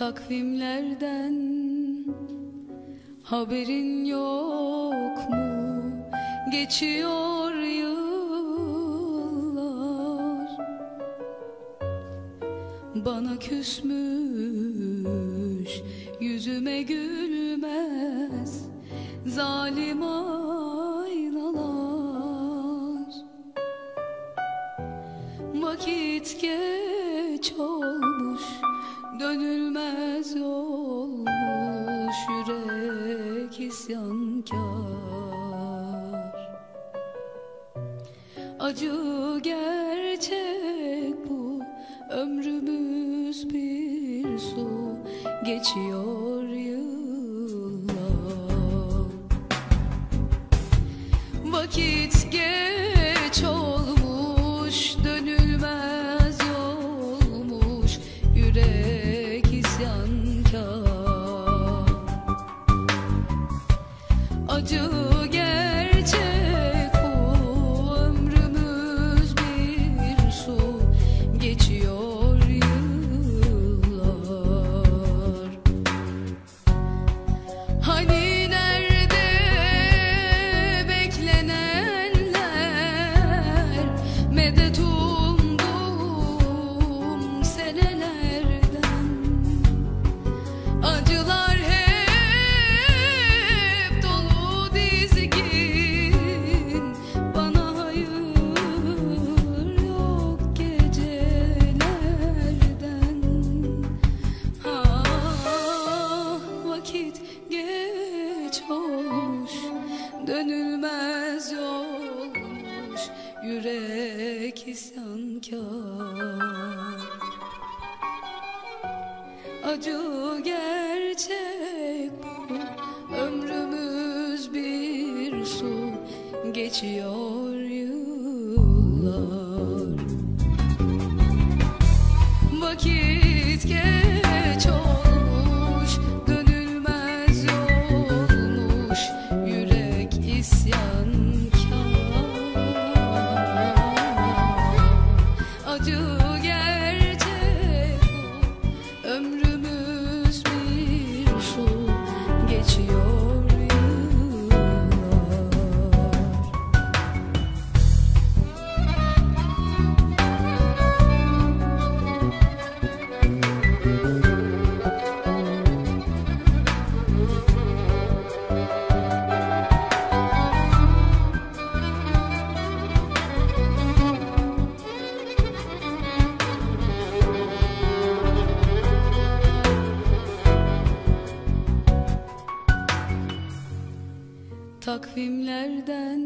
takvimlerden. Haberin yok mu? Geçiyor yıllar. Bana küsmüş yüzüme gülmez. Zalim aynalar. Vakit geç olmuş Dönülmez isyankar Acı gerçek bu Ömrümüz bir su Geçiyor Acı gerçek bu Ömrümüz bir su Geçiyor yıllar. Vakit geç takvimlerden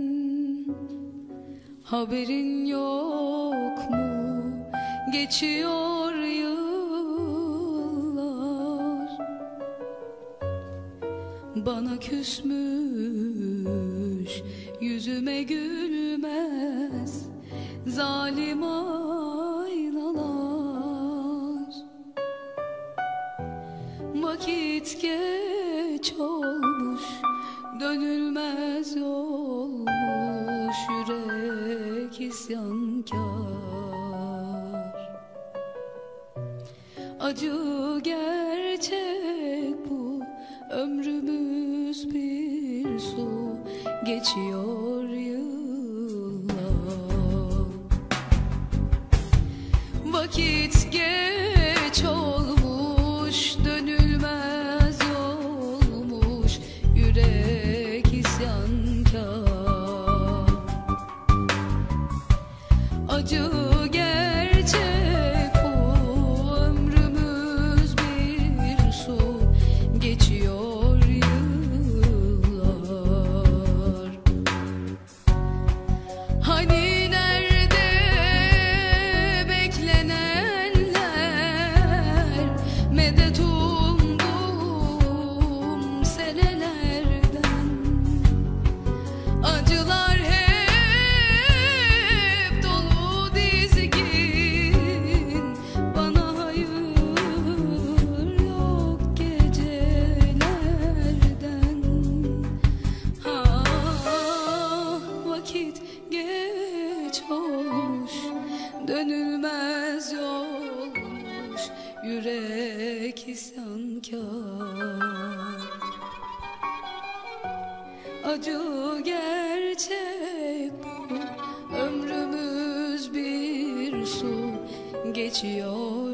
Haberin yok mu? Geçiyor yıllar. Bana küsmüş yüzüme gülmez zalim aynalar. Vakit geç olmuş Dönülmez olmuş Yürek isyankar Acı gerçek bu Ömrümüz bir su Geçiyor yıllar. Vakit dönülmez yolmuş yürek isyankar Acı gerçek bu ömrümüz bir su geçiyor